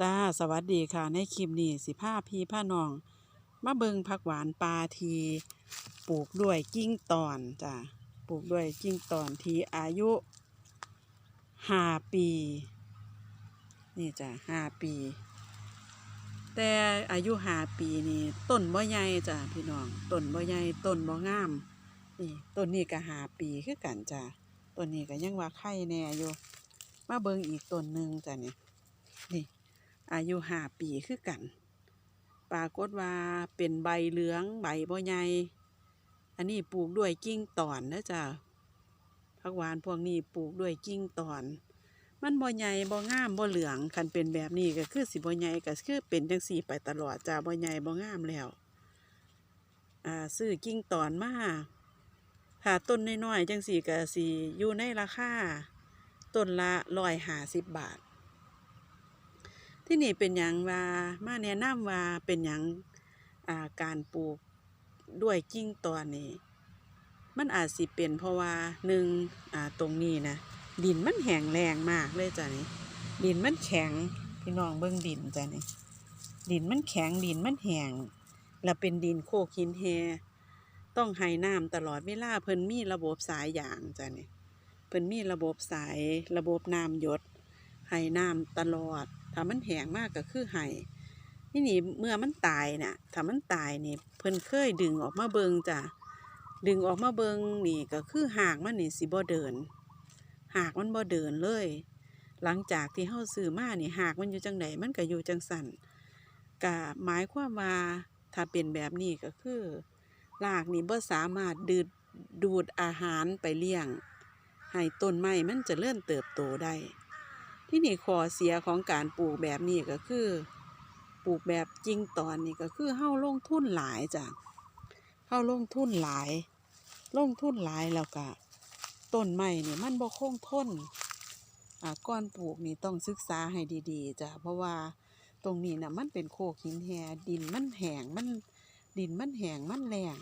จ้าสวัสดีค่ะ ในคลิปนี้สิพาพี่พาน้อง มาเบิงผักหวานปลาทีปลูกด้วยกิ้งตอนจ้าปลูกด้วยกิ้งตอนทีอายุห้าปี นี่จ้ะห้าปี แต่อายุห้าปีนี่ต้นบ่ใหญ่จ้ะพี่น้องต้นบ่ใหญ่ต้นบ่งามนี่ต้นนี้ก็ห้าปีคือกันจ้ะต้นนี้ก็ยังว่าไข่แน่อยู่มาเบิงอีกต้นหนึ่งจ้ะนี่นี่ อายุห้าปีคือกัน ปรากฏว่าเป็นใบเหลืองใบบ่ใหญ่อันนี้ปลูกด้วยกิ่งตอนนะจ้ะผักหวานพวกนี้ปลูกด้วยกิ่งตอน มันบ่ใหญ่บ่งามบ่เหลืองคันเป็นแบบนี้ก็คือสิบ่ใหญ่ก็คือเป็นจังซี่ไปตลอดจ้าบ่ใหญ่บ่งามแล้วอ่าซื้อกิ่งตอนมาถ้าต้นน้อยๆจังซี่ก็สิอยู่ในราคาต้นละ150บาท ที่นี่เป็นอย่างว่ามาแนะนำว่าเป็นอย่างาการปลูกด้วยกิ่งตอนนี่มันอาจสิเป็นเพราะว่าหนึ่งตรงนี้นะดินมันแห้งแรงมากเลยจ้ะนี่ดินมันแข็งพี่น้องเบิ่งดินจ้ะนี่ดินมันแข็งดินมันแห้งแล้วเป็นดินโคกหินแฮต้องให้น้ำตลอดเวลาเพิ่นมีระบบสายอย่างจ้ะนี่เพิ่นมีระบบสายระบบน้ำหยดให้น้ำตลอด ถ้ามันแห้งมากก็คือให้นี่นี่เมื่อมันตายน่ะถ้ามันตายนี่เพิ่นเคยดึงออกมาเบิงจ้ะดึงออกมาเบิงนี่ก็คือหากมันนี่สิบ่เดิน หากมันบ่เดินเลย หลังจากที่เฮาซื้อมานี่หากมันอยู่จังไดมันก็อยู่จังสั่นก็หมายความว่าถ้าเป็นแบบนี้ก็คือรากนี่บ่สามารถดูดดูดอาหารไปเลี้ยงให้ต้นไม้มันจะเลื่อนเติบโตได้ ที่นี่ข้อเสียของการปลูกแบบนี้ก็คือ ปลูกแบบจริงตอนนี่ก็คือเฮาลงทุนหลายจ้ะเฮาลงทุนหลาย ลงทุนหลายแล้วก็ต้นไม้นี่ยมันบ่คงทนอ่าก่อนปลูกนี่ต้องศึกษาให้ดีๆจ้ะเพราะว่าตรงนี้น่ะมันเป็นโคกหินแหดินมันแห้งมันดินมันแห้งมันแรง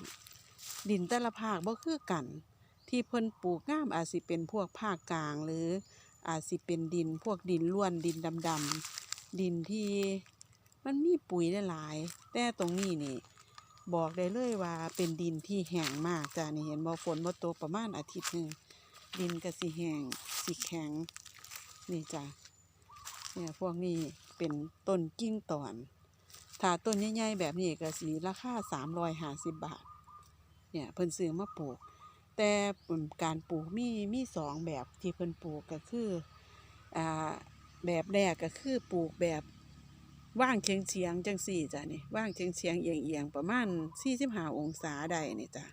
ดินแต่ละภาคบ่คือกัน ที่เพิ่นปลูกงามอาจสิเป็นพวกภาคกลางหรือ อาจสิเป็นดินพวกดินล้วนดินดำๆดินที่มันมีปุ๋ยหลายๆแต่ตรงนี้นี่ บอกได้เลยว่าเป็นดินที่แห้งมากจ้ะนี่เห็นบ่ฝนบ่ตกประมาณอาทิตย์หนึ่งดินก็สิแห้งสิแข็งนี่จ้ะเนี่ยพวกนี้เป็นต้นกิ้งตอน ถ้าต้นใหญ่ๆแบบนี้ก็สิราคาสามร้อยห้าสิบบาท เนี่ยเพิ่นซื้อมาปลูก แต่การปลูกมีมีสองแบบที่เพิ่นปลูกก็คืออ่าแบบแรกก็คือปลูกแบบว่างเฉียงเฉียงจังสี่จ้ะนี่ว่างเฉียงเฉียงเอียงเอียงประมาณสี่สิบห้าองศาได้นี่จ้ะ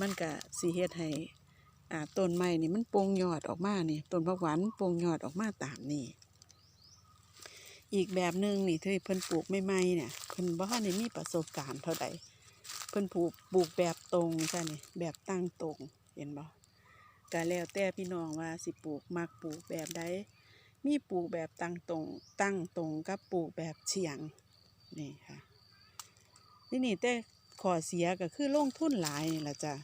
มันก็สีเฮ็ดให้อ่าต้นไม้นี่มันโปร่งยอดออกมานี่ต้นผักหวานโปร่งยอดออกมาตามนี่อีกแบบหนึ่งนี่ที่เพิ่นปลูกใหม่ๆเนี่ยเพิ่นบ่ทันได้มีประสบการณ์เท่าใด เพิ่นปลูกปลูกแบบตรงจ้ะนี่แบบตั้งตรงเห็นบ่ก็แล้วแต่พี่น้องว่าสิปลูกมักปลูกแบบใดมีปลูกแบบตั้งตรง ตั้งตรงกับปลูกแบบเฉียงนี่ค่ะนี่นี่แต่ขอเสียก็คือลงทุนหลายนี่ละจ้ะ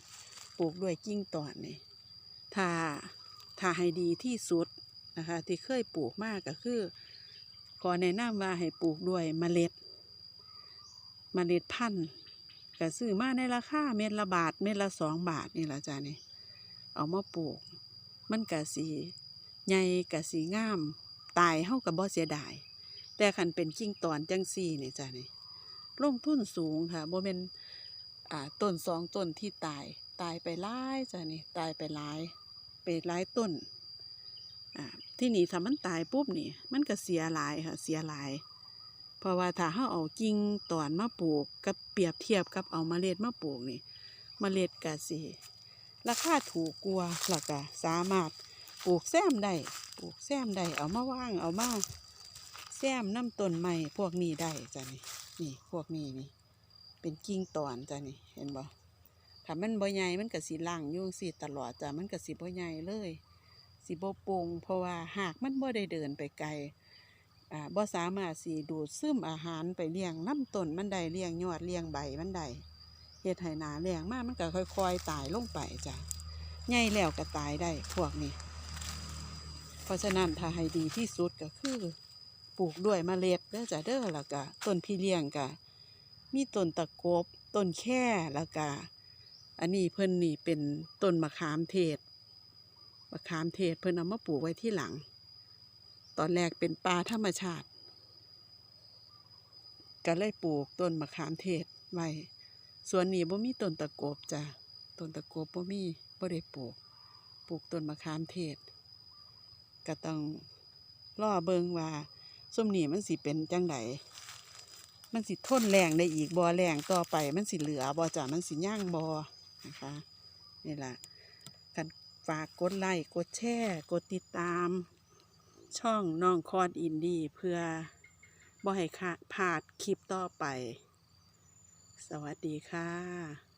ปลูกด้วยกิ่งตอนนี่ถ้าถ้าให้ดีที่สุดนะคะที่เคยปลูกมากก็คือขอแนะนำว่าให้ปลูกด้วยเมล็ด เมล็ดพันธุ์ ก็ซื้อมาในราคาเม็ดละบาทเม็ดละสองบาทนี่ละจ้ะนี่เอามาปลูก มันกะสีใหญ่กะสีงาม ตายเฮากับบ่เสียดาย แต่คันเป็นกิ่งตอนจังซี่นี่จ้ะนี่ลงทุนสูงค่ะบ่แม่นอ่าต้นสองต้นที่ตาย ตายไปหลายจ้ะนี่ตายไปหลายไปหลายต้นอ่าที่นี่ถ้ามันตายปุ๊บนี่ มันก็เสียหลายค่ะเสียหลาย เพราะว่าถ้าเราเอากิ่งตอนมาปลูกกับเปรียบเทียบกับเอาเมล็ดมาปลูกนี่เมล็ดก็สิราคาถูกกว่าแล้วก็สามารถปลูกแซมได้ปลูกแซมได้เอามาว่างเอามาแซมน้ำต้นไม้พวกนี้ได้จ้ะนี่นี่พวกนี้นี่ เป็นกิ่งตอนจ้ะนี่เห็นบ่ถ้ามันบ่ใหญ่มันก็สิล่างยู่งสิตลอดจ้ะมันก็สิบ่ใหญ่เลยสิบ่โป่งเพราะว่าหากมันบ่ได้เดินไปไกล อ่าบ่สามารถสิดูดซึมอาหารไปเลี้ยงน้ำต้นมันได้เลี้ยงยอดเลี้ยงใบมันได้เฮ็ดให้หนาแรงมากมันก็ค่อย ๆ ตายลงไปจ้ะใหญ่แล้วก็ตายได้พวกนี้ เพราะฉะนั้นถ้าให้ดีที่สุดก็คือปลูกด้วยเมล็ดเด้อจ้ะเด้อแล้วก็ต้นพี่เลี้ยงก็มีต้นตะกบต้นแค่แล้วก็อันนี้เพิ่นนี่เป็นต้นมะขามเทศมะขามเทศเพิ่นเอามาปลูกไว้ที่หลัง ตอนแรกเป็นป่าธรรมชาติ ก็เลยปลูกต้นมะขามเทศไว้ส่วนนี้บ่มีต้นตะโกบจ้ะต้นตะโกบบ่มีบ่ได้ปลูก ปลูกต้นมะขามเทศ ก็ต้องรอเบิ่งว่าส้มนี่มันสิเป็นจังไดมันสิทนแรงได้อีกบ่แรงต่อไป มันสิเหลือบ่จ้ะมันสิย่างบ่นะคะนี่ล่ะกันฝากกดไลค์กดแชร์ กดติดตาม ช่องน้องคอนอินดี้เพื่อบ่ให้ขาดพลาดคลิปต่อไป สวัสดีค่ะ